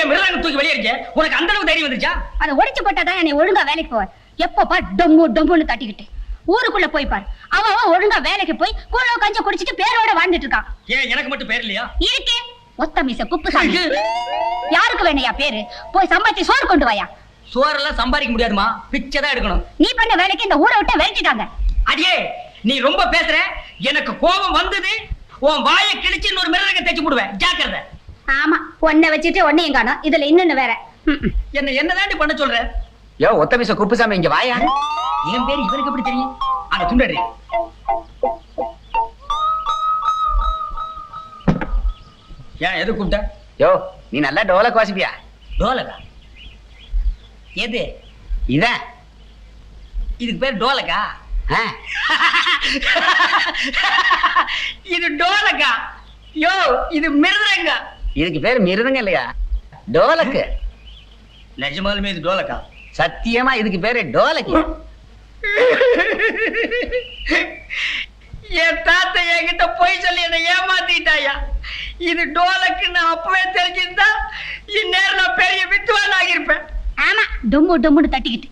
என் மிருதங்க தூக்கி வெளியேறிச்ச உனக்கு அந்த அளவுக்கு தைரியம் வந்துச்சா அதை ஒடிச்சு போட்டாதான் என்னை ஒழுங்கா வேலைக்கு போவார். எப்போ பார் டொம்மு டொம்முன்னு தட்டிக்கிட்டு. ஊருக்குள்ள போய் பார். அவன் அவன் ஒழுங்கா வேலைக்கு போய் கூழோ கஞ்ச குடிச்சிட்டு பேரோட வாழ்ந்துட்டு இருக்கான். ஏன் எனக்கு மட்டும் பேர் இல்லையா? இருக்கே. ஒத்த மீச குப்புசாமி யாருக்கு வேணையா பேரு? போய் சம்பாதிச்சு சோறு கொண்டு வாயா. சோறெல்லாம் சம்பாதிக்க முடியாதுமா பிச்சை தான் எடுக்கணும். நீ பண்ண வேலைக்கு இந்த ஊரை விட்டு விரட்டிட்டாங்க. அடியே நீ ரொம்ப பேசுற. எனக்கு கோபம் வந்தது. உன் வாயை கிழிச்சு இன்னொரு மிருதங்க தைச்சு போடுவேன். ஜாக்கிரதை. ஆமா ஒன்ன வச்சுட்டு ஒன்னையும் காணோம். இதுல இன்னொன்னு வேற. ம். என்ன என்னதாண்டி பண்ண சொல்ற? யோ ஒத்த மீச குப்புசாமி இங்க வாயா? என் பேர் இவருக்கு எப்படி தெரியும்? அத துண்டடி. ஏன் எது கூப்பிட்ட? யோ நீ நல்லா டோலக் வாசிப்பியா? டோலகா எது? இதான் இதுக்கு பேர் டோலகா ஆ, இது டோலகா யோ இது மிருதங்க இதுக்கு பேர் மிருதங்க இல்லையா? டோலக்கு. நிஜமாலுமே இது டோலகா சத்தியமா இதுக்கு பேரு டோலக்கு. என் தாத்தா என்கிட்ட போய் சொல்லி என்னை ஏமாத்திட்டாயா? இது டோலக்குன்னு அப்பவே தெரிஞ்சிருந்தா இந்நேரம் நான் பெரிய வித்துவான் ஆகியிருப்பேன். ஆமா டொம்மு டொம்முன்னு தட்டிக்கிட்டு.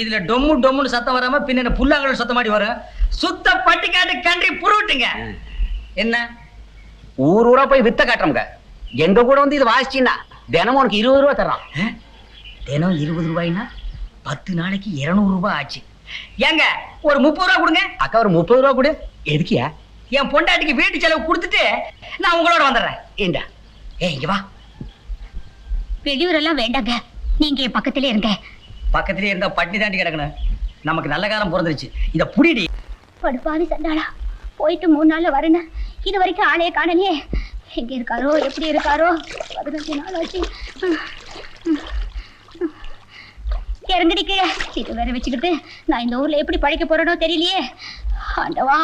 இதுல டொம்மு டொம்முன்னு சத்தம் வராம பின்ன என்ன புல்லாங்கல் சத்தம் மாடி வரும். சுத்த பட்டிக்காட்டு கன்றி புருட்டுங்க. என்ன? ஊர் ஊரா போய் வித்த காட்டுறோம்ங்க. எங்க கூட வந்து இது வாசிச்சீங்கன்னா தினமும் உனக்கு இருபது ரூபா தர்றான்? தினம் இருபது ரூபாய்னா பத்து நாளைக்கு இருநூறு ரூபாய் ஆச்சு. ஏங்க ஒரு முப்பது ரூபா கொடுங்க. அக்கா ஒரு முப்பது ரூபா கொடு. எதுக்கியா? என் பொண்டாட்டிக்கு வீட்டு செலவு கொடுத்துட்டு நான் உங்களோட வந்துடுறேன். ஏண்டா? ஏய் இங்க வா. வெளியூரெல்லாம் வேண்டாங்க. நீங்க என் பக்கத்திலே இருங்க. பக்கத்திலே இருந்தா பட்டினி தாண்டி கிடக்கணும். நமக்கு நல்ல காலம் பிறந்துருச்சு. இத புடிடி. படுப்பாவி சண்டாளா போயிட்டு மூணு நாள்ல வரேன்னு இது வரைக்கும் ஆளையே காணலையே. எங்கே இருக்காரோ? எப்படி இருக்காரோ? பதினஞ்சு நாள் ஆச்சு. இறங்கடி இது வேற வச்சுக்கிட்டு நான் இந்த ஊர்ல எப்படி பழைக்க போறேனோ தெரியலையே. ஆண்டவா.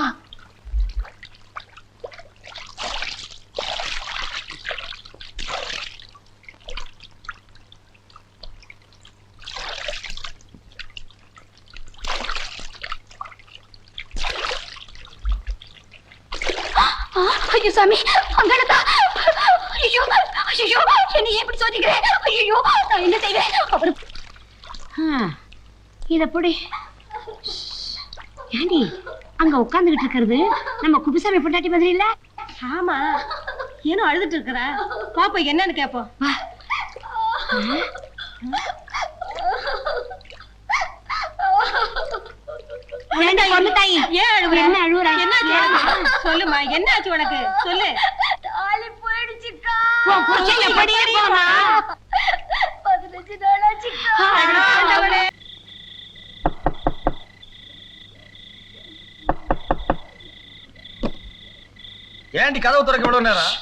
ஐயோ சாமி. அங்கடக்கா ஐயோ ஐயோ என்னை ஏன் இப்படி சோதிக்கிறேன் ஐயோ நான் என்ன செய்வேன்? அவரு இத புடி. ஏண்டி அங்க உட்கார்ந்துகிட்டு இருக்கிறது நம்ம குபிசாமி பொண்டாட்டி மாதிரி இல்ல? ஆமா. ஏனோ அழுதுட்டு இருக்கிற? பாப்போம் என்னன்னு கேப்போம் வா வேண்டாம் ஒண்ணு தாயி ஏன் அழுவுற என்ன அழுவுற? என்னாச்சு உனக்கு? சொல்லுமா என்னாச்சு உனக்கு சொல்லு தாலி போயிடுச்சுக்கா உன் புருஷன் எப்படியே போனா? பதினஞ்சு நாள் ஆச்சுக்கா ஆண்டவனே. ஏன்டி கதவு திறக்க இவ்வளவு நேரம்?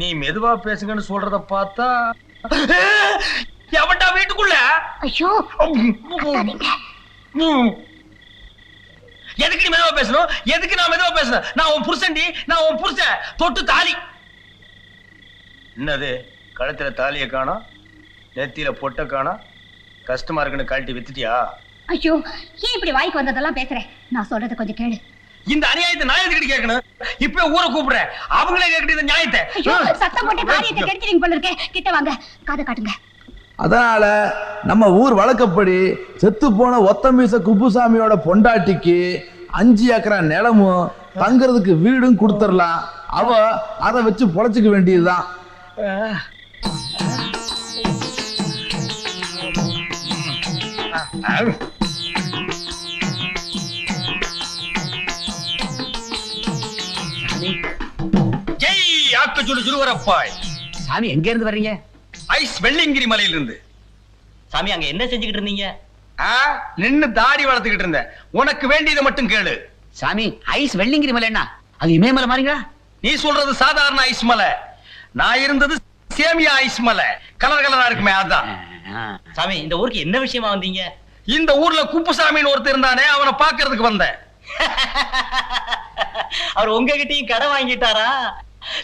நீ மெதுவா பேசுங்கன்னு சொல்றத பார்த்தா எவன்டா வீட்டுக்குள்ள? ஐயோ. எதுக்கு நீ மெதுவா பேசணும்? எதுக்கு நான் மெதுவா பேசணும் நான் உன் புருஷன்டி நான் உன் புருஷன். தொட்டு தாலி. என்னது? கழுத்துல தாலியை காணோம்? நெத்தியில பொட்டை காணோம்? கஷ்டமா இருக்குன்னு கழட்டி வித்துட்டியா? ஐயோ ஏன் இப்படி வாய்க்கு வந்ததெல்லாம் பேசுறேன் நான் சொல்றத கொஞ்சம் கேளு. இந்த அநியாயத்தை நான் எதுக்கிட்டு கேட்கணும்? இப்ப ஊரை கூப்பிடுறேன் அவங்களே கேட்கிட்டு இந்த நியாயத்தை. சத்தம் போட்டு காரியத்தை கெடுத்துறீங்க போல இருக்கே. கிட்ட வாங்க. காதை காட்டுங்க. அதனால நம்ம ஊர் வழக்கப்படி செத்து போன ஒத்தமீச குப்புசாமியோட பொண்டாட்டிக்கு அஞ்சு ஏக்கரா நிலமும் தங்குறதுக்கு வீடும் கொடுத்துடலாம். அவ அதை வச்சு பொழைச்சிக்க வேண்டியதுதான். ஆக்கச்சுடு சுருவரப்பாய் சாமி எங்க இருந்து வர்றீங்க? ஐஸ் வெள்ளிங்கிரி மலையிலிருந்து. சாமி அங்க என்ன செஞ்சுக்கிட்டு இருந்தீங்க? நின்னு தாடி வளர்த்துக்கிட்டு இருந்தேன். உனக்கு வேண்டியதை மட்டும் கேளு. சாமி ஐஸ் வெள்ளிங்கிரி மலைன்னா அது இமயமலை மாறிங்களா நீ சொல்றது சாதாரண ஐஸ் மலை. நான் இருந்தது சேமியா ஐஸ் மலை. கலர் கலரா இருக்குமே அதான். சாமி இந்த ஊருக்கு என்ன விஷயமா வந்தீங்க? இந்த ஊர்ல குப்புசாமின்னு ஒருத்தர் இருந்தானே அவனை பாக்குறதுக்கு வந்தேன். அவர் உங்ககிட்டயும் கடை வாங்கிட்டாரா?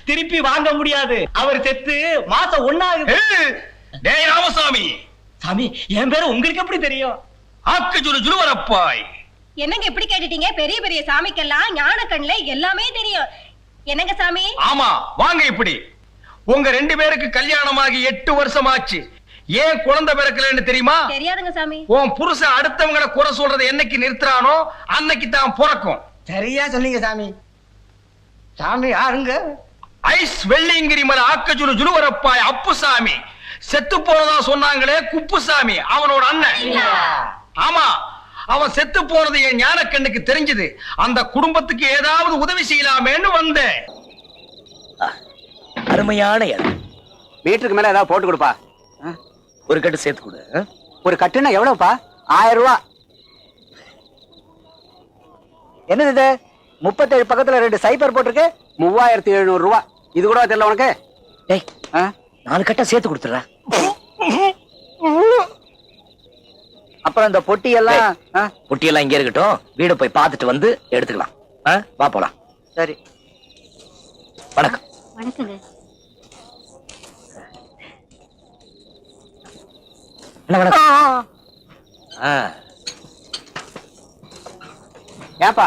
திருப்பி வாங்க முடியாது. அவர் செத்து மாசம் ஏய், டேய் ராமசாமி. சாமி என் பேரு உங்களுக்கு எப்படி தெரியும்? ஆக்கச்சுடு சுருவரப்பாய் என்னங்க இப்படி கேட்டுட்டீங்க? பெரிய பெரிய சாமிக்கெல்லாம் ஞான கண்ணுல எல்லாமே தெரியும். என்னங்க சாமி? ஆமா வாங்க இப்படி. உங்க ரெண்டு பேருக்கு கல்யாணமாகி எட்டு வருஷம் ஆச்சு ஏன் குழந்தை பிறக்கலன்னு தெரியுமா? தெரியாதுங்க சாமி. உன் புருஷன் அடுத்தவங்கள குறை சொல்றதை என்னைக்கு நிறுத்துறானோ அன்னைக்கு தான் பிறக்கும். சரியா சொன்னீங்க சாமி. சாமி யாருங்க? ஐஸ் வெள்ளியங்கிரி மலை ஆக்கச்சுடு ஜுலுவரப்பாய் அப்புசாமி. செத்து போனதா சொன்னாங்களே குப்புசாமி அவனோட அண்ணன். ஆமா அவன் செத்து போனது என் ஞானக்கண்ணுக்கு தெரிஞ்சது. அந்த குடும்பத்துக்கு ஏதாவது உதவி செய்யலாமேன்னு வந்தேன். அருமையான இடம். மீட்டருக்கு மேல ஏதாவது போட்டு கொடுப்பா. ஒரு கட்டு சேர்த்து கொடு? ஒரு கட்டுனா எவ்வளவுப்பா? ஆயிரம் ரூபா. என்னது இது? முப்பத்தேழு பக்கத்துல ரெண்டு சைபர் போட்டிருக்கு. மூவாயிரத்தி எழுநூறு ரூபா. இது கூட தெரியல உனக்கு? டேய்? நாலு கட்டா சேர்த்து கொடுத்துறா அப்புறம் இந்த பொட்டி எல்லாம் ஆ? பொட்டியெல்லாம் இங்கே இருக்கட்டும். வீட போய் பார்த்துட்டு வந்து எடுத்துக்கலாம்? வா போலாம். சரி. வணக்கம். வணக்கங்க. வணக்கம். ஆ, ஏப்பா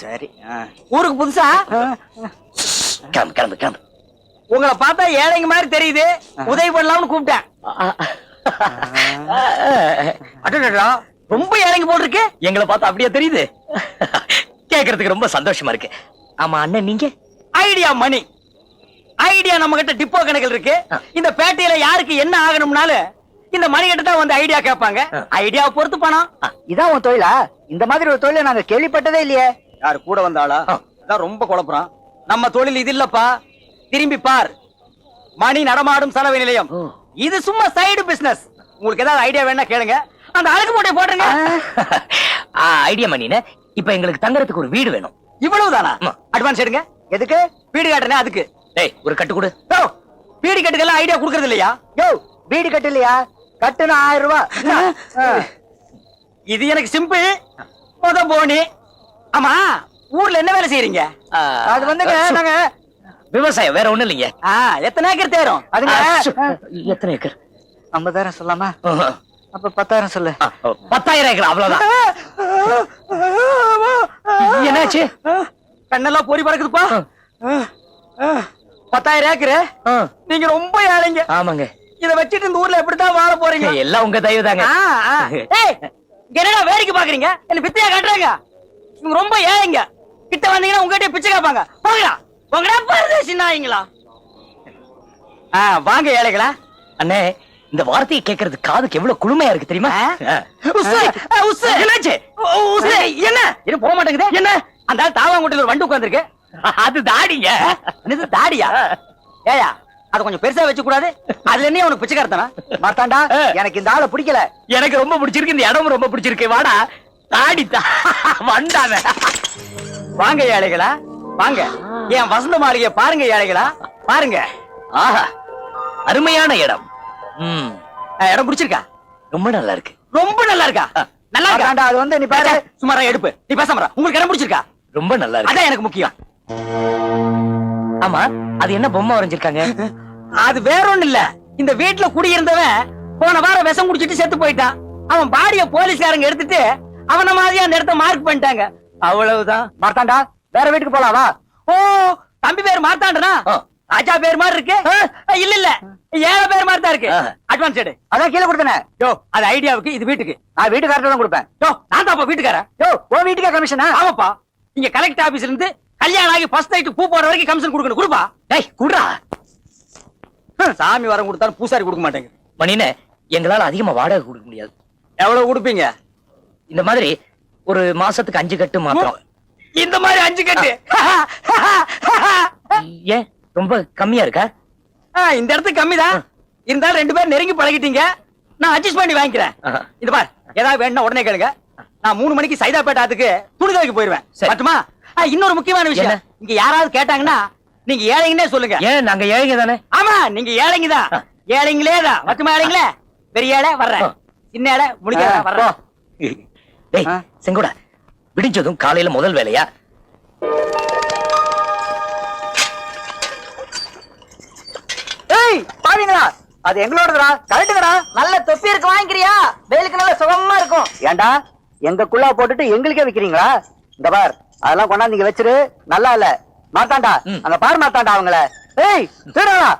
சரி ஊருக்கு புதுசா? கிளம்பு கிளம்பு கிளம்பு. உங்களை பார்த்தா ஏழைங்க மாதிரி தெரியுது. உதவி பண்ணலாம்னு கூப்பிட்டேன். அடடடா ரொம்ப ஏழைங்க போட்டிருக்கு. எங்களை பார்த்தா அப்படியே தெரியுது. கேக்குறதுக்கு ரொம்ப சந்தோஷமா இருக்கு. ஆமா அண்ணன் நீங்க? ஐடியா மணி. ஐடியா நம்ம கிட்ட டிப்போ கணக்கில் இருக்கு. இந்த பேட்டையில யாருக்கு என்ன ஆகணும்னாலும் இந்த மணி கிட்ட தான் வந்து ஐடியா கேட்பாங்க. ஐடியாவை பொறுத்து பணம். இதான் உன் தொழிலா? இந்த மாதிரி ஒரு தொழிலை நாங்க கேள்விப்பட்டதே இல்லையே. யாரு கூட வந்தாளா? அதான் ரொம்ப குழப்பறான். நம்ம தொழில் இது இல்லப்பா. திரும்பி பார். மணி நடமாடும் சலவை நிலையம். இது சும்மா சைடு பிசினஸ் உங்களுக்கு ஏதாவது ஐடியா வேணா கேளுங்க. அந்த அழகு மூட்டை போட்டுருங்க. ஐடியா மணின இப்ப எங்களுக்கு தங்கறதுக்கு ஒரு வீடு வேணும். இவ்வளவுதானா? ஆமா. அட்வான்ஸ் எடுங்க. எதுக்கு? வீடு காட்டுனே அதுக்கு? டேய் ஒரு கட்டு கொடு. யோ, வீடு கட்டுக்கெல்லாம் ஐடியா கொடுக்கறது இல்லையா? யோ வீடு கட்டு இல்லையா? கட்டுனா ஆயிரம் ரூபாய். இது எனக்கு சிம்பிள் முத போனி. ஆமா ஊர்ல என்ன வேலை செய்யறீங்க அது வந்துங்க நாங்க விவசாயம் வேற ஒண்ணும் இல்லைங்க. எத்தனை ஏக்கர் தேரும்? அதுங்க? எத்தனை ஏக்கர்? ஐம்பதாயிரம் சொல்லாமா. அப்ப பத்தாயிரம் சொல்லு. பத்தாயிரம் ஏக்கர் அவ்வளவுதான். என்னாச்சு? கண்ணெல்லாம் பொறி பறக்குதுப்பா பத்தாயிரம் ஏக்கரு? நீங்க ரொம்ப ஏழைங்க. ஆமாங்க. இத வச்சுட்டு இந்த ஊர்ல எப்படித்தான் வாழ போறீங்க? எல்லாம் உங்க தயவு தாங்க என்னடா வேடிக்கை பாக்குறீங்க? என்ன பிச்சையா கட்டுறாங்க? இவங்க ரொம்ப ஏழைங்க. கிட்ட வந்தீங்கன்னா உங்ககிட்ட பிச்சை கேட்பாங்க. போங்கடா. போங்கடா பரதேசி நாய்ங்களா ஆ வாங்க ஏழைகளா. அண்ணே இந்த வார்த்தையை கேட்கறது காதுக்கு எவ்வளவு குளுமையா இருக்கு தெரியுமா. என்னாச்சு? என்ன? இது போக மாட்டேங்குது? என்ன? அந்த தாவாங்குட்டில ஒரு வண்டு உட்கார்ந்திருக்கு. அது தாடிங்க. தாடியா? ஏயா அத கொஞ்சம் பெருசா வச்சு கூடாது அதுல என்ன உனக்கு பிச்சைக்காரத்தனா மார்த்தாண்டா எனக்கு இந்த ஆளை பிடிக்கல. எனக்கு ரொம்ப பிடிச்சிருக்கு இந்த இடமும் ரொம்ப பிடிச்சிருக்கு. வாடா. தாடி தா வந்தாவ வாங்க ஏழைகளா வாங்க. என் வசந்த மாளிகை பாருங்க ஏழைகளா பாருங்க. ஆஹா அருமையான இடம். ம். இடம் பிடிச்சிருக்கா? ரொம்ப நல்லா இருக்கு ரொம்ப நல்லா இருக்கா நல்லா இருக்கா? மார்த்தாண்டா அது வந்து நீ பாரு. சுமாரா எடுப்பு. நீ பேசாம உங்களுக்கு இடம் பிடிச்சிருக்கா? ரொம்ப நல்லா இருக்கு அதான் எனக்கு முக்கியம். ஆமா அது என்ன பொம்மை வரைஞ்சிருக்காங்க? அது வேற ஒண்ணு இல்ல. இந்த வீட்டுல குடியிருந்தவன் போன வாரம் விஷம் குடிச்சிட்டு செத்து போயிட்டான். அவன் பாடிய போலீஸ்காரங்க எடுத்துட்டு அவன மாதிரியா அந்த இடத்த மார்க் பண்ணிட்டாங்க. அவ்வளவுதான். மார்த்தாண்டா வேற வீட்டுக்கு போலாம் ஓ தம்பி பேர் மாத்தாண்டனா ஆ. ராஜா பேர் மாதிரி இருக்கு? இல்ல இல்ல. ஏழை பேர் மாதிரி தான் இருக்கு. அட்வான்ஸ் எடு. அதான் கீழே கொடுத்தனே. யோ அது ஐடியாவுக்கு இது வீட்டுக்கு. நான் வீட்டுக்காரர்ட்ட தான் கொடுப்பேன். யோ நான் தான் வீட்டுக்காரன். யோ உன் வீட்டுக்கே கமிஷனா ஆமாப்பா. இங்க கலெக்டர் ஆபீஸ்ல இருந்து கல்யாணம் ஆகி ஃபர்ஸ்ட் நைட் பூ போற வரைக்கும் கமிஷன் கொடுக்கணும். கொடுப்பா. டேய் குடுறா. சாமி வரம் கொடுத்தாலும் பூசாரி கொடுக்க மாட்டேங்க மணினே எங்களால அதிகமா வாடகை கொடுக்க முடியாது. எவ்வளவு கொடுப்பீங்க? இந்த மாதிரி ஒரு மாசத்துக்கு அஞ்சு கட்டு மாத்திரம். இந்த மாதிரி அஞ்சு கட்டு? ஏன் ரொம்ப கம்மியா இருக்கா? இந்த இடத்துக்கு கம்மிதான். இருந்தாலும் ரெண்டு பேரும் நெருங்கி பழகிட்டீங்க. நான் அட்ஜஸ்ட் பண்ணி வாங்கிக்கிறேன். இது பார் ஏதாவது வேணும்னா உடனே கேளுங்க. நான் மூணு மணிக்கு சைதாப்பேட்டை ஆத்துக்கு துணி துவைக்க போயிருவேன். ஆ, இன்னொரு முக்கியமான விஷயம்? இங்க யாராவது கேட்டாங்கன்னா நீங்க ஏழைங்கன்னே சொல்லுங்க. ஏன் நாங்க ஏழைங்க தானே? ஆமா நீங்க ஏழைங்க தான். ஏழைங்களே தான். மட்டுமா ஏழைங்களே? பெரிய ஏழை வர்றேன். சின்ன ஏழை முடிக்க ஆ, வர்றேன். டேய்? செங்கோடா விடிஞ்சதும் காலையில முதல் வேலையா? ஏய் பாவீங்களா? அது எங்களோடதுடா கரெக்டுங்கடா. நல்ல தொப்பி இருக்கு வாங்கிக்கிறியா? வெயிலுக்கு நல்ல சுகமா இருக்கும். ஏன்டா எங்க குள்ளா போட்டுட்டு எங்களுக்கே விக்கிறீங்களா? இந்த பார் அதெல்லாம் கொண்டாந்து இங்க வச்சிரு. நல்லா இல்ல. மாத்தாண்டா. அங்க பாரு மாத்தாண்டா அவங்கள. ஏய் திருடா.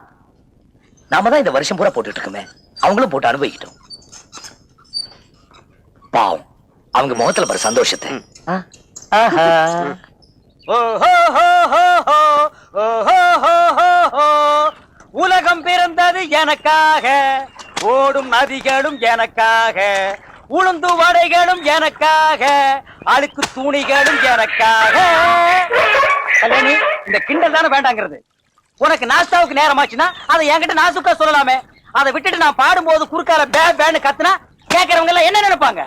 நாம தான் இந்த வருஷம் பூரா போட்டுட்டு இருக்கோமே. அவங்களும் போட்டு அனுபவிக்கிட்டோம். பாவம். அவங்க முகத்துல பாரு சந்தோஷத்தை. ஆ? ஆஹா. உலகம் பிறந்தது எனக்காக ஓடும் நதிகளும் எனக்காக உளுந்து வடைகளும் எனக்காக அழுக்கு துணிகளும் எனக்காக. கல்யாணி இந்த கிண்டல் தானே வேண்டாங்கிறது. உனக்கு நாஸ்தாவுக்கு நேரமாச்சுன்னா அதை என்கிட்ட நாசுக்கா சொல்லலாமே. அதை விட்டுட்டு நான் பாடும்போது குறுக்கால பே பேன்னு கத்துனா கேக்குறவங்க எல்லாம் என்ன நினைப்பாங்க?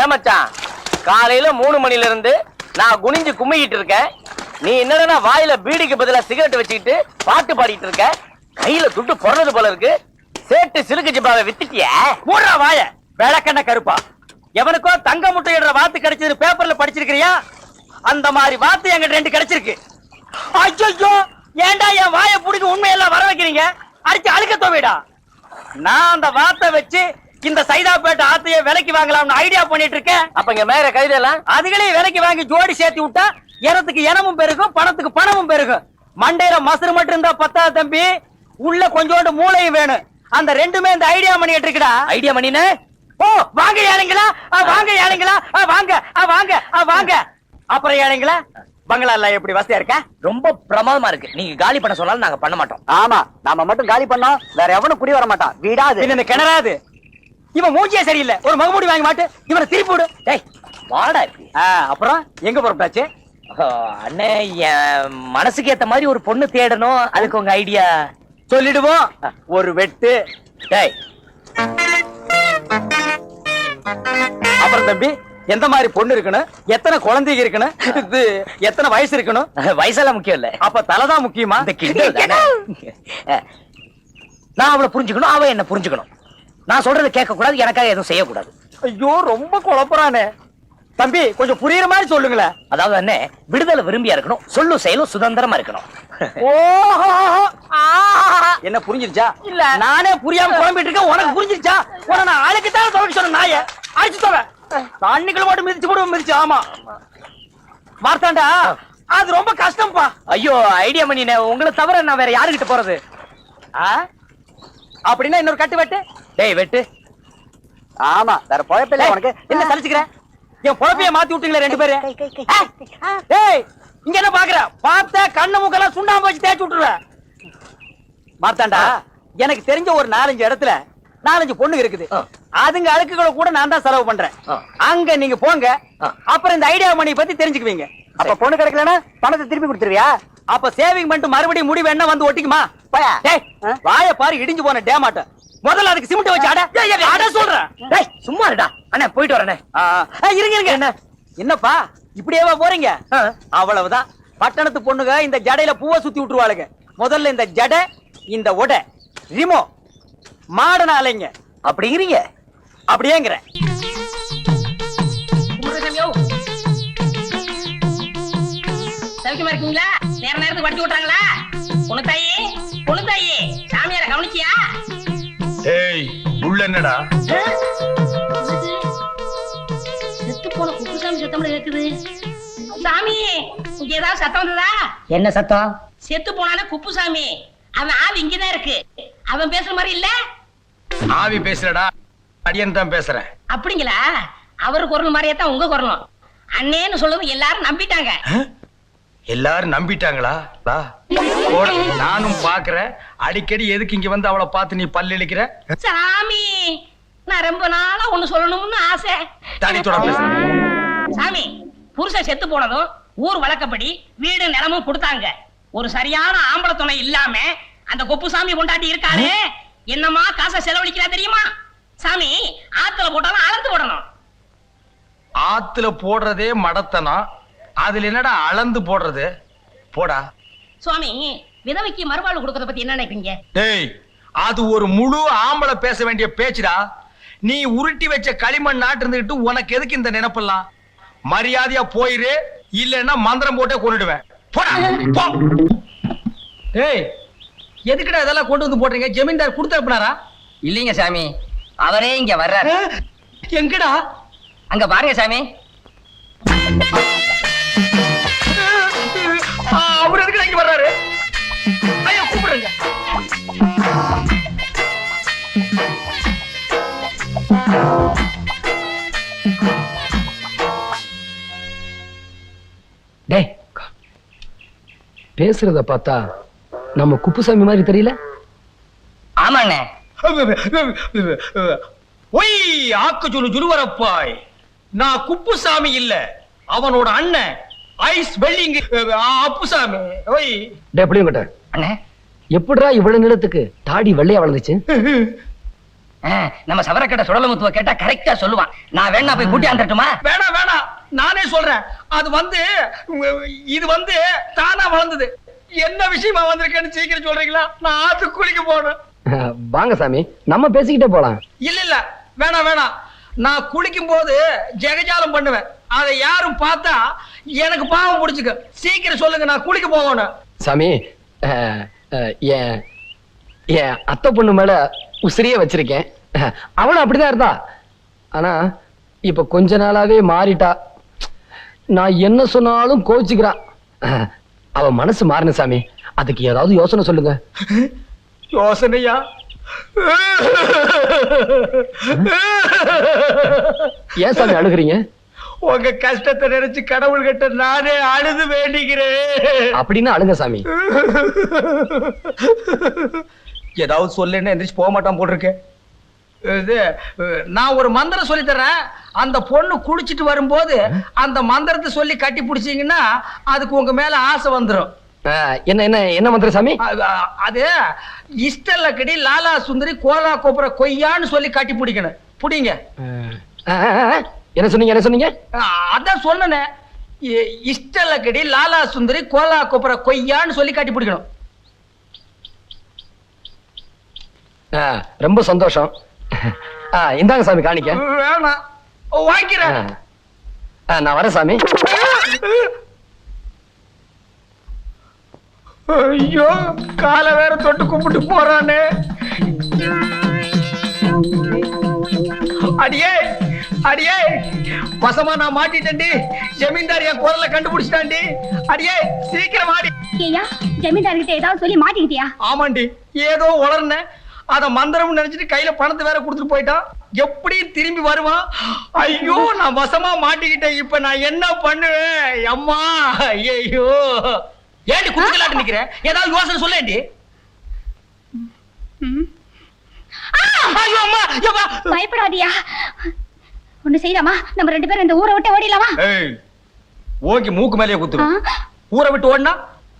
ஏமாச்சான் காலையில மூணு மணில இருந்து நான் குனிஞ்சு கும்மிக்கிட்டு இருக்கேன். நீ என்னடா வாயில பீடிக்கு பதிலா சிகரெட் வச்சுக்கிட்டு பாட்டு பாடிட்டு இருக்க? கையில துட்டு பொறது போல இருக்கு. சேட்டு சிறுக்கு ஜிப்பாவை வித்துட்டிய. மூடுறா வாய. விளக்கண்ண கருப்பா. எவனுக்கோ தங்க முட்டையிடுற வாத்து கிடைச்சது பேப்பர்ல படிச்சிருக்கிறியா? அந்த மாதிரி வாத்து எங்கிட்ட ரெண்டு கிடைச்சிருக்கு. ஐயோ ஏன்டா என் வாயை புடிங்க உண்மையெல்லாம் வர வைக்கிறீங்க? அடிச்சு அழுக்க தோவிடா. நான் அந்த வார்த்தை வச்சு இந்த சைதாப்பேட்டை ஆத்தைய விலைக்கு வாங்கலாம்னு ஐடியா பண்ணிட்டு இருக்கேன். அப்ப இங்க மேல கைதெல்லாம்? அதுகளே விலைக்கு வாங்கி ஜோடி சேர்த்து விட்டா எனத்துக்கு இனமும் பெருகும் பணத்துக்கு பணமும் பெருகும். மண்டையில மசுறு மட்டும் இருந்தா பத்தாது தம்பி. உள்ள கொஞ்சோண்டு மூளையும் வேணும். அந்த ரெண்டுமே இந்த ஐடியா பண்ணிட்டு இருக்குடா. ஐடியா பண்ணினே? ஓ வாங்க ஏழைங்களா ஆ, வாங்க ஏழைங்களா ஆ, வாங்க ஆ, வாங்க ஆ, வாங்க. அப்புறம் ஏழைங்களா பங்களா எல்லாம் எப்படி வசதியா இருக்க? ரொம்ப பிரமாதமா இருக்கு. நீங்க காலி பண்ண சொன்னாலும் நாங்க பண்ண மாட்டோம். ஆமா நாம மட்டும் காலி பண்ணோம். வேற எவனும் குடி வர மாட்டான். வீடாது. கிணறாது. இவன் மூஞ்சியே சரியில்லை. ஒரு மகமூடி வாங்கி மாட்டு இவனை திருப்பி விடு. டேய் வாடா இப்படி. அப்புறம் எங்க புறப்பட்டாச்சு அண்ணே என் மனசுக்கு ஏத்த மாதிரி ஒரு பொண்ணு தேடணும். அதுக்கு உங்க ஐடியா. சொல்லிடுவோம். ஒரு வெட்டு. டேய். அப்புறம் தம்பி எந்த மாதிரி பொண்ணு இருக்கணும் எத்தனை குழந்தைங்க இருக்கணும் இது எத்தனை வயசு இருக்கணும் வயசெல்லாம் முக்கியம் இல்ல. அப்ப தலைதான் முக்கியமா? நான் அவளை புரிஞ்சுக்கணும் அவ என்ன புரிஞ்சுக்கணும். நான் சொல்றதை கேட்க கூடாது எனக்காக எதுவும் செய்யக்கூடாது. ஐயோ ரொம்ப குழப்பறானே. தம்பி கொஞ்சம் புரியுற மாதிரி சொல்லுங்களேன். அதாவது அண்ணே விடுதலை விரும்பியா இருக்கணும் சொல்லும் செயலும் சுதந்திரமா இருக்கணும். ஓஹோ என்ன புரிஞ்சிருச்சா? இல்ல. நானே புரியாம குழம்பிட்டு இருக்கேன் உனக்கு புரிஞ்சிருச்சா? உன நான் ஆளுக்கு தான் துவைக்க சொன்ன நாய. அழிச்சு தோவ தண்ணிக்குள்ள மட்டும் மிதிச்சு கூட மிதிச்சு ஆமா. மார்த்தாண்டா அது ரொம்ப கஷ்டம்ப்பா ஐயோ ஐடியா பண்ணினே உங்களை தவிர நான் வேற யாருகிட்ட போறது? ஆ? அப்படின்னா இன்னொரு கட்டு வெட்டு டேய் வெட்டு. ஆமா வேற பொழப்பில்ல உனக்கு. என்ன சலிச்சுக்கிற? என் பொழப்பைய மாத்தி விட்டீங்களே ரெண்டு பேரும் டேய் இங்க என்ன பாக்குற? பார்த்த கண்ணு மூக்கெல்லாம் சுண்ணாம்பு வச்சு தேய்ச்சி விட்டுருவேன் மார்த்தாண்டா எனக்கு தெரிஞ்ச ஒரு நாலஞ்சு இடத்துல நாலஞ்சு பொண்ணு இருக்குது. அதுங்க அழுக்குகளை கூட நான் தான் செலவு பண்றேன். அங்க நீங்க போங்க. அப்புறம் இந்த ஐடியா மணி பத்தி தெரிஞ்சுக்குவீங்க. அப்ப பொண்ணு கிடைக்கலன்னா பணத்தை திருப்பி கொடுத்துருவியா? அப்ப சேவிங் பண்ணிட்டு மறுபடியும் முடிவு என்ன வந்து ஒட்டிக்குமா? வாய பாரு இடிஞ்சு போன டேமாட்ட முதல்ல அதுக்கு சிமெண்ட் வச்சு அட அட சொல்றேன். டேய் சும்மா இருடா. அண்ணே போயிட்டு வரேனே இருங்க இருங்க. என்ன? என்னப்பா? இப்படியேவா போறீங்க. அவ்வளவுதான். பட்டணத்து பொண்ணுங்க இந்த ஜடையில பூவை சுத்தி விட்டுருவாளுங்க. முதல்ல இந்த ஜடை இந்த உடை. ரிமோ மாடன அலைங்க. அப்படிங்கிறீங்க? அப்படியேங்கிற. சவிக்கமா இருக்கீங்களா? நேர நேரத்துக்கு படிச்சு விட்டாங்களா பொண்ணு தாயி பொண்ணு தாயி. சாமியார கவனிச்சியா? ஏய் உள்ள என்னடா? செத்து போன குப்புசாமி சத்தம்ல கேக்குது. சாமி இங்க ஏதாவது சத்தம் வந்ததா? என்ன சத்தம்? செத்து போனானே குப்புசாமி. அவன் ஆவி இங்கதான் இருக்கு. அவன் பேசுற மாதிரி இல்ல? ஆவி பேசுறடா அடியன் தான் பேசுறேன். அப்படிங்களா? அவர் குரல் மாதிரியே தான் உங்க குரலும். அண்ணேன்னு சொல்லுறது எல்லாரும் நம்பிட்டாங்க. எல்லாரும் நம்பிட்டாங்களா. நானும் பாக்குறேன். அடிக்கடி எதுக்கு இங்க வந்து அவளை பார்த்து நீ பல்லு இழிக்கிற? சாமி நான் ரொம்ப நாளா ஒண்ணு சொல்லணும்னு ஆசை. சாமி புருஷன் செத்து போனதும் ஊர் வழக்கப்படி வீடு நிலமும் கொடுத்தாங்க. ஒரு சரியான ஆம்பளை துணை இல்லாம அந்த கொப்புசாமி கொண்டாட்டி இருக்காரு என்னமா காசை செலவழிக்கிறா தெரியுமா? சாமி ஆத்துல போட்டாலும் அளந்து போடணும். ஆத்துல போடுறதே மடத்தனா அதுல என்னடா அளந்து போடுறது? போடா. சுவாமி விதவைக்கு மறுவாழ்வு கொடுக்கறத பத்தி என்ன நினைப்பீங்க? டேய் அது ஒரு முழு ஆம்பளை பேச வேண்டிய பேச்சுடா. நீ உருட்டி வச்ச களிமண் நாட்டு இருந்துகிட்டு உனக்கு எதுக்கு இந்த நினைப்பெல்லாம்? மரியாதையா போயிரு இல்லைன்னா மந்திரம் போட்டே கொண்டுடுவேன் ஏய் எதுக்குடா இதெல்லாம் கொண்டு வந்து போடுறீங்க? ஜமீன்தார் கொடுத்து அனுப்புனாரா இல்லைங்க சாமி அவரே இங்க வர்றாரு. எங்கடா? அங்க பாருங்க சாமி. இங்க வர்றாரு. ஐயா கூப்பிடுங்க. டேய் பேசுறத பார்த்தா நம்ம குப்புசாமி மாதிரி தெரியல? ஆமாண்ணே ஒய் ஆக்கு நான் குப்புசாமி இல்ல. அவனோட அண்ணன். ஐஸ் வெல்லிங் அப்புசாமி. ஒய் டே எப்படியும் கட்ட அண்ணே. எப்படிடா இவ்வளவு நிலத்துக்கு தாடி வெள்ளையா வளர்ந்துச்சு? நம்ம சவரக்கடை சுடலமுத்துவ கேட்டா கரெக்டா சொல்லுவான். நான் வேணா போய் கூட்டி வந்துட்டுமா வேணாம் வேணாம் நானே சொல்றேன். அது வந்து இது வந்து தானா வளர்ந்தது. என்ன விஷயமா வந்திருக்கேன்னு சீக்கிரம் சொல்றீங்களா? நான் ஆத்து குளிக்க போனேன் வாங்க சாமி. நம்ம பேசிக்கிட்டே போலாம். இல்ல இல்ல. வேணாம் வேணாம் நான் குளிக்கும் போது ஜெகஜாலம் பண்ணுவேன். அதை யாரும் பார்த்தா எனக்கு பாவம் பிடிச்சுக்க. சீக்கிரம் சொல்லுங்க நான் குளிக்க போகணும் சாமி என் என் அத்தை பொண்ணு மேல உசிரியே வச்சிருக்கேன். அவளும் அப்படிதான் இருந்தா. ஆனா இப்ப கொஞ்ச நாளாவே மாறிட்டா. நான் என்ன சொன்னாலும் கோச்சுக்கிறான் அஹ், அவ மனசு மாறின சாமி. அதுக்கு ஏதாவது யோசனை சொல்லுங்க. யோசனையா? ஏன் சாமி அழுகுறீங்க? உங்க கஷ்டத்தை நினைச்சு கடவுள் கிட்ட நானே அழுது வேண்டிக்கிறேன். அப்படின்னு அழுங்க சாமி. ஏதாவது சொல்லுன்னு எந்திரிச்சு போக மாட்டான் போட்டிருக்கேன் இது நான் ஒரு மந்திரம் சொல்லி தரேன் அந்த பொண்ணு குடிச்சிட்டு வரும்போது அந்த மந்திரத்தை சொல்லி கட்டி பிடிச்சீங்கன்னா அதுக்கு உங்க மேல ஆசை வந்துடும் என்ன என்ன என்ன மந்திரம் சாமி? அது- அது இஷ்டல்லக்கடி லாலா சுந்தரி கோலா கோபுர கொய்யான்னு சொல்லி கட்டி பிடிக்கணும். புடிங்க. என்ன சொன்னீங்க என்ன சொன்னீங்க? அதான் சொன்னனே. இ- இஷ்டல்லக்கடி லாலா சுந்தரி கோலா கோபுர கொய்யான்னு சொல்லி கட்டி பிடிக்கணும். ரொம்ப சந்தோஷம். இந்தாங்க சாமி காணிக்க. வேணாம் வாங்கிக்கிறேன். நான் வரேன் சாமி. ஐயோ காலை வேற தொட்டு கும்பிட்டு போறானே. அடியே. அடியே வசமா நான் மாட்டிட்டேன்டி. ஜமீன்தார் என் குரலை கண்டுபிடிச்சிட்டாண்டி அடியே சீக்கிரம் ஆடி ஏய்யா ஜமீன்தார்கிட்ட ஏதாவது சொல்லி மாட்டிக்கிட்டியா? ஆமாண்டி ஏதோ உளர்னேன் அத மந்திரம் நினைச்சிட்டு கையில பணத்தை வேற கொடுத்துட்டு போயிட்டான். எப்படி திரும்பி வருவான்? ஐயோ நான் வசமா மாட்டிக்கிட்டேன். இப்ப நான் என்ன பண்ணுவேன்? அம்மா ஐயோ ஏண்டி குடுக்கலாட்டு நிக்கிறேன் ஏதாவது யோசனை சொல்லேண்டி ஐயோ. பயப்படாதியா. ஒண்ணு செய்யலாமா? நம்ம ரெண்டு பேரும் இந்த ஊரை விட்டு ஓடிடலாமா? ஓகே மூக்கு மேலேயே? குத்துரும் ஊரை விட்டு ஓடினா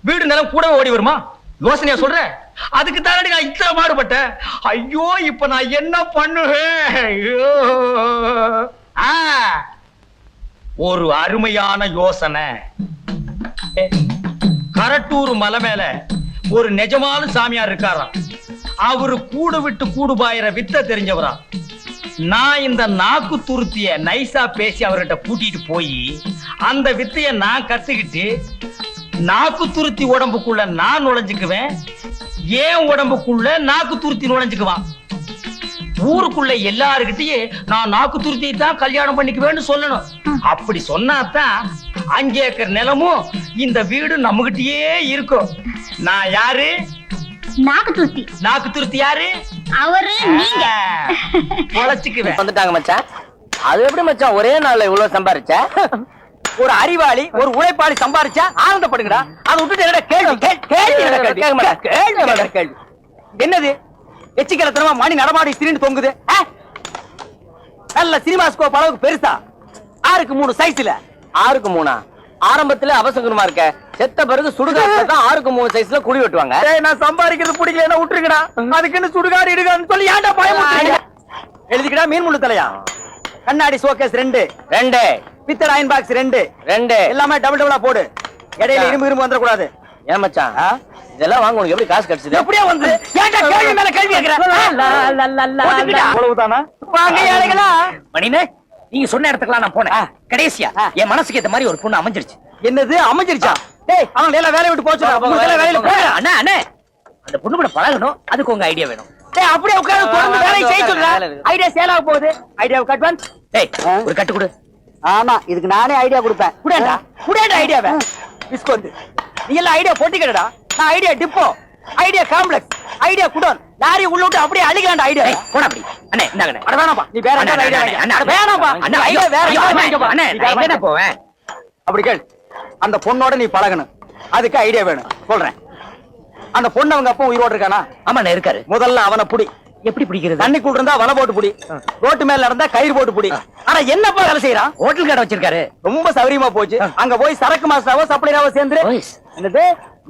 வீடு நிலம் கூடவே ஓடி வருமா? யோசனையா சொல்றேன் அதுக்கு தானடி நான் இத்தனை பாடுபட்டேன் ஐயோ இப்ப நான் என்ன பண்ணுவேன்? ஐயோ. ஒரு அருமையான யோசனை. கரட்டூர் மலை மேல ஒரு நிஜமான சாமியார் இருக்காராம். அவரு கூடு விட்டு கூடு பாயிற வித்த தெரிஞ்சவரா? நான் இந்த நாக்கு துருத்திய நைஸா பேசி அவர்கிட்ட கூட்டிட்டு போய் அந்த வித்தைய நான் கத்துக்கிட்டு நாக்கு துருத்தி உடம்புக்குள்ள நான் நுழைஞ்சுக்குவேன் ஏன் உடம்புக்குள்ள நாக்கு துருத்தி நுழைஞ்சுக்குவான்? ஊருக்குள்ள எல்லாருக்கிட்டயே நான் நாக்கு துருத்தி தான் கல்யாணம் பண்ணிக்குவேன்னு சொல்லணும். அப்படி சொன்னாதான் அஞ்சு ஏக்கர் நிலமும் இந்த வீடு நம்மகிட்டயே இருக்கும். நான் யாரு? நாக்கு தூத்தி நாக்கு துருத்தி யாரு அவரு நீங்க பொழைச்சுக்குவேன் வந்துட்டாங்க மச்சான் அது எப்படி மச்சான் ஒரே நாள்ல இவ்வளவு சம்பாரிச்ச ஒரு அறிவாளி ஒரு உழைப்பாளி சம்பாரிச்சா ஆனந்தப்படுங்கடா அதை விட்டுட்டு என்னடா கேள்வி கேள்வி கேள்வி? கேள்வி என்னது எச்சிக்கலத்தனமா மணி நடமாடி திரிந்து தொங்குது? நல்ல சினிமா ஸ்கோப் அளவுக்கு பெருசா ஆறுக்கு மூணு சைஸ்ல ஆறுக்கு மூணா ஆரம்பத்துல அவசகுணமா இருக்க செத்த பிறகு சுடுகாட்டுல தான் ஆறுக்கு மூணு சைஸ்ல குழி வெட்டுவாங்க. நான் சம்பாதிக்கிறது பிடிக்கலன்னா விட்டுருக்கடா அதுக்குன்னு சுடுகாடு இடுகான்னு சொல்லி ஏன்டா பயமுறுத்துறீங்க எழுதிக்கடா மீன் முள்ளு தலையா? கண்ணாடி ஷோகேஸ் ரெண்டு. ரெண்டு. பித்தளை அயன் பாக்ஸ் ரெண்டு. ரெண்டு. எல்லாமே டபுள் டபுளா போடு. இடையில இரும்பு இரும்பு வந்துடக்கூடாது. ஏன் மச்சான்? இதெல்லாம் வாங்க உனக்கு எப்படி காசு கிடைச்சது? எப்படியா வந்து? ஏன்டா கேள்வி மேல கேள்வி கேக்குற? அவ்வளவுதானா வாங்க ஏழைகளா. மணினே நீங்க சொன்ன இடத்துக்குலாம் நான் போனேன். கடைசியா என் மனசுக்கு ஏத்த மாதிரி ஒரு பொண்ணு அமைஞ்சிருச்சு. என்னது? அமைஞ்சிருச்சா? டேய் அவங்க எல்லாம் வேலைய விட்டு போச்சு எல்லாம் வேலையில போய் அண்ணா அண்ணே. அந்த பொண்ணு கூட பழகணும். அதுக்கு உங்க ஐடியா வேணும். டேய் அப்படியே உட்கார்ந்து தொடர்ந்து வேலையை செய்ய சொல்றா. ஐடியா சேல் ஆக போகுது. ஐடியா கட்வான்ஸ் டேய் ஒரு கட்டு கொடு. ஆமா இதுக்கு நானே ஐடியா கொடுப்பேன். குடேண்டா குடேண்டா ஐடியாவை டிஸ்கவுண்ட் நீ எல்லாம் ஐடியா போட்டிக்கடா நான் idea depot idea complex idea godown. Lorry உள்ள விட்டு அப்படியே அழிக்கலாம்டா ஐடியா டேய், போடா அப்படி. அண்ணே இந்தாங்கண்ணே அட வேணாம்ப்பா. நீ வேற ஐடியா வேணாம்ப்பா. அண்ணே, ஐடியா வேற அண்ணே, வாங்கிக்க. போவேன் அப்படி கேள். அந்த பொண்ணோட நீ பழகணும். அதுக்கு ஐடியா வேணும். சொல்றேன். அந்த பொண்ணு அவங்க அப்பா உயிரோடு இருக்கானா? ஆமாண்ணே இருக்காரு. முதல்ல அவனை புடி. எப்படி பிடிக்கிறது? தண்ணிக்குள்ள இருந்தா வலை போட்டு புடி. ரோட்டு மேல இருந்தா கயிறு போட்டு புடி. ஆனா என்னப்பா வேலை செய்யறான் ஹோட்டல் கடை வச்சிருக்காரு. ரொம்ப சௌரியமா போச்சு. அங்க போய் சரக்கு மாஸ்டராவோ சப்ளையராவோ சேர்ந்து. என்னது?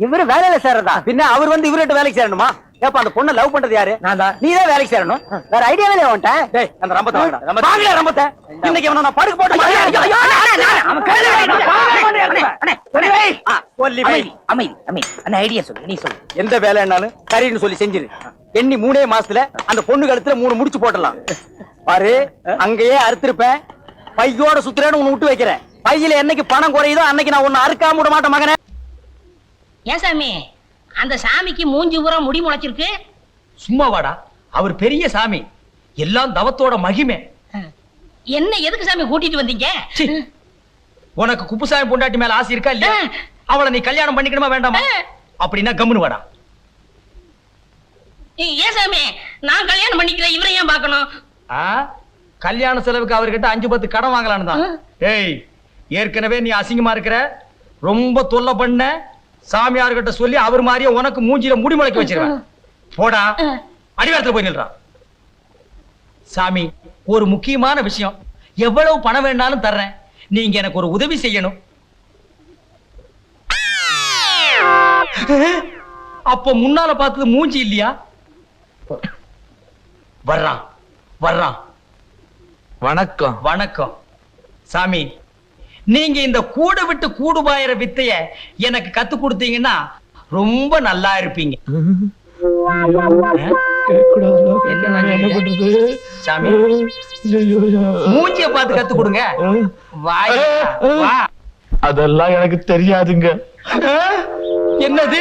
இவரு வேலையில சேர்றதா? பின்ன அவர் வந்து இவர்கிட்ட வேலைக்கு சேரணுமா? ஏப்பா அந்த பொண்ணை லவ் பண்றது யாரு? நான் தான். நீ தான் வேலைக்கு சேரணும். வேற ஐடியா வேலையா உன்ட்ட டேய் அந்த ரம்பத்தை வாங்கடா. வாங்கடா ரம்பத்தை. இன்னைக்கு அவன நான் படுக்க போட்டு அவன் கையில சொல்லி வை. சொல்லி வை. அமைதி அமைதி அண்ணா ஐடியா சொல்லு நீ சொல்லு. எந்த வேலைன்னாலும் சரின்னு சொல்லி செஞ்சிரு. எண்ணி மூணே மாசத்துல அந்த பொண்ணு கழுத்துல மூணு முடிச்சு போட்டுடலாம். பாரு அங்கேயே அறுத்திருப்பேன். பையோட சுத்துறேன்னு உன்னை விட்டு வைக்கிறேன். பையில என்னைக்கு பணம் குறையுதோ அன்னைக்கு நான் உன்னை அறுக்காம விட மாட்டேன் மகனே. ஏன் சாமி? அந்த சாமிக்கு மூஞ்சி பூரா முடி முளைச்சிருக்கு. சும்மா வாடா. அவர் பெரிய சாமி. எல்லாம் தவத்தோட மகிமை. என்ன எதுக்கு சாமி கூட்டிட்டு வந்தீங்க? சீ. உனக்கு குப்புசாமி பொண்டாட்டி மேல ஆசை இருக்கா இல்லையா? அவளை நீ கல்யாணம் பண்ணிக்கணுமா வேண்டாமா? அப்படின்னா கம்முனு வாடா. ஏன் சாமி நான் கல்யாணம் பண்ணிக்கிறேன் இவரை ஏன் பார்க்கணும்? ஆ? கல்யாண செலவுக்கு அவர்கிட்ட அஞ்சு பத்து கடன் வாங்கலான்னு தான். ஏய் ஏற்கனவே நீ அசிங்கமா இருக்கிற ரொம்ப தொல்லை பண்ண சாமியார்கிட்ட சொல்லி அவர் மாதிரியே உனக்கு மூஞ்சில முடி முளைக்க வச்சிருவேன். போடா. அடிவாரத்துல போய் நில்றான் சாமி ஒரு முக்கியமான விஷயம். எவ்வளவு பணம் வேணாலும் தர்றேன். நீங்க எனக்கு ஒரு உதவி செய்யணும். அப்ப முன்னால பார்த்தது மூஞ்சி இல்லையா? வர்றான் வர்றான் வணக்கம். வணக்கம். சாமி நீங்க இந்த கூடு விட்டு கூடு பாயிற வித்தைய எனக்கு கத்து கொடுத்தீங்கன்னா ரொம்ப நல்லா இருப்பீங்க. மூஞ்சிய பார்த்து கத்து கொடுங்க. அதெல்லாம் எனக்கு தெரியாதுங்க. என்னது?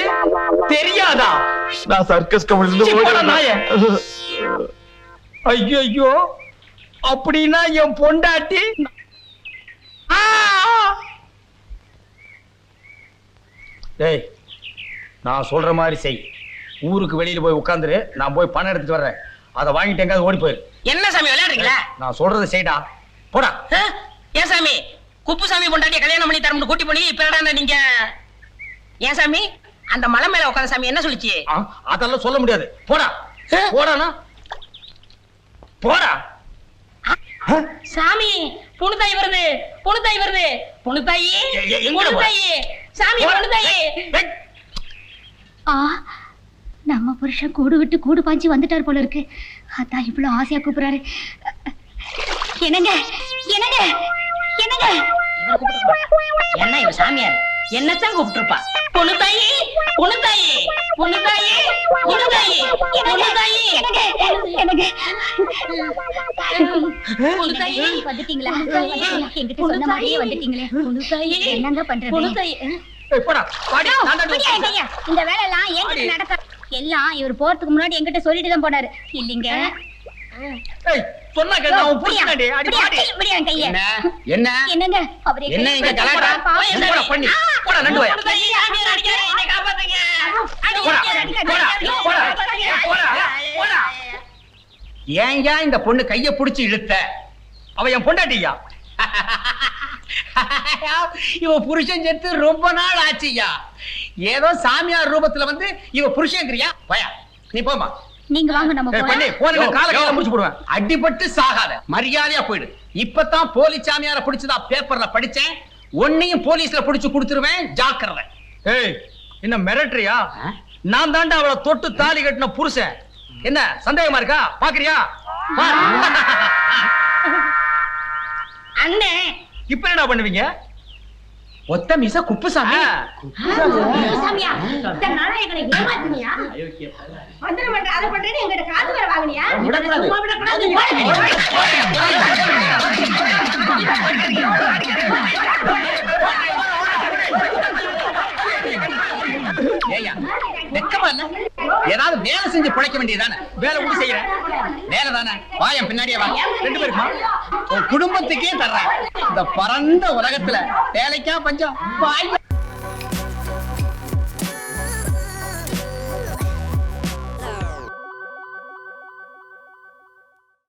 தெரியாதா? நான் சர்க்கஸ் கம்பெனில. ஐயோ அப்படின்னா என் பொண்டாட்டி ஆ! டேய் நான் சொல்ற மாதிரி செய். ஊருக்கு வெளியில போய் உட்காந்துரு நான் போய் பணம் எடுத்துட்டு வர்றேன். அதை வாங்கிட்டு எங்காவது ஓடி போயிரு. என்ன சாமி விளையாடுறீங்களா? நான் சொல்றதை செய்டா. போடா? ஏன் சாமி? குப்புசாமி பொண்டாட்டிய கல்யாணம் பண்ணி தரமுன்னு கூட்டி போனி இப்ப என்னடா நீங்க? ஏன் சாமி? அந்த மலை மேல உட்காந்த சாமி என்ன சொல்லுச்சு? அதெல்லாம் சொல்ல முடியாது. போடா. போடானா? போடா. சாமி புணுத்தாய் வருது புணுத்தாய் வருது. போற? புணுத்தாயி. சாமி ஏய், ஆ நம்ம புருஷன் கூடு விட்டு கூடு பாஞ்சு வந்துட்டார் போல இருக்கு. அதான் இவ்வளவு ஆசையா கூப்பிடுறாரு. என்னங்க என்னங்க என்னங்க? என்ன இவ சாமியார்? என்னத்தான் கூப்பிட்டுருப்பா? புணுத்தாயி புணுத்தாயி புணுத்தாயி புணுத்தாயி புணுத்தாயி என்னங்க புணுத்தாயி வந்துட்டீங்களா? என்கிட்ட சொன்ன மாதிரியே வந்துட்டீங்களே. என்னங்க பண்றது? இந்த வேலை எல்லாம் என்கிட்ட நடக்க எல்லாம் இவர் போறதுக்கு முன்னாடி என்கிட்ட சொல்லிட்டு தான் போனாரு. இல்லீங்க. சொன்னா கேட்டா அவன் புடிச்சாடி அடி இப்படியா, பாடி. இப்படியா கைய. என்ன? என்னங்க? அவர் என்ன இங்க கலாட்டா? பாவம் போடா பண்ணி போடா நண்டு வாயா. புணுத்தாயி சாமியார் அடிக்காரு என்னை காப்பாத்துங்க. போடா போடா போடா போடா போடா. ஏங்க இந்த பொண்ணு கைய புடிச்சு இழுத்த? அவ என் பொண்டாட்டியா? இவ புருஷன் செத்து ரொம்ப நாள் ஆச்சுயா? ஏதோ சாமியார் ரூபத்துல வந்து இவ புருஷன்ங்கிறியா பயா நீ போமா நீங்க வாங்க நம்ம பண்ணி போன கால கையில முடிச்சு போடுவேன். அடிபட்டு சாகாத. மரியாதையா போயிடு. இப்பதான் போலீஸ் சாமியார பிடிச்சதா பேப்பர்ல படிச்சேன். ஒன்னையும் போலீஸ்ல பிடிச்சு கொடுத்துருவேன். ஜாக்கிரதை. ஏய் என்ன மிரட்டுறியா? நான் தாண்டா அவளை தொட்டு தாலி கட்டின புருஷன். என்ன சந்தேகமா இருக்கா? பாக்குறியா. அண்ணே. இப்ப என்னடா பண்ணுவீங்க? ஒத்த மீச குப்புசாமி. சாமியா இந்த நாராயணனை ஏமாத்தினியா? மந்திரம் பண்ற அதை பண்றேன்னு எங்கிட்ட காசு வேற வாங்கினியா? விடக்கூடாது. விடக்கூடாது. வெக்கமா இல்ல ஏதாவது வேலை செஞ்சு பிழைக்க வேண்டியதானே வேலை கூட செய்யறேன் வேலை தானே? வாயன் பின்னாடியே வா. ரெண்டு பேருமா உன் குடும்பத்துக்கே தர்றேன். இந்த பரந்த உலகத்துல வேலைக்கா பஞ்சம்.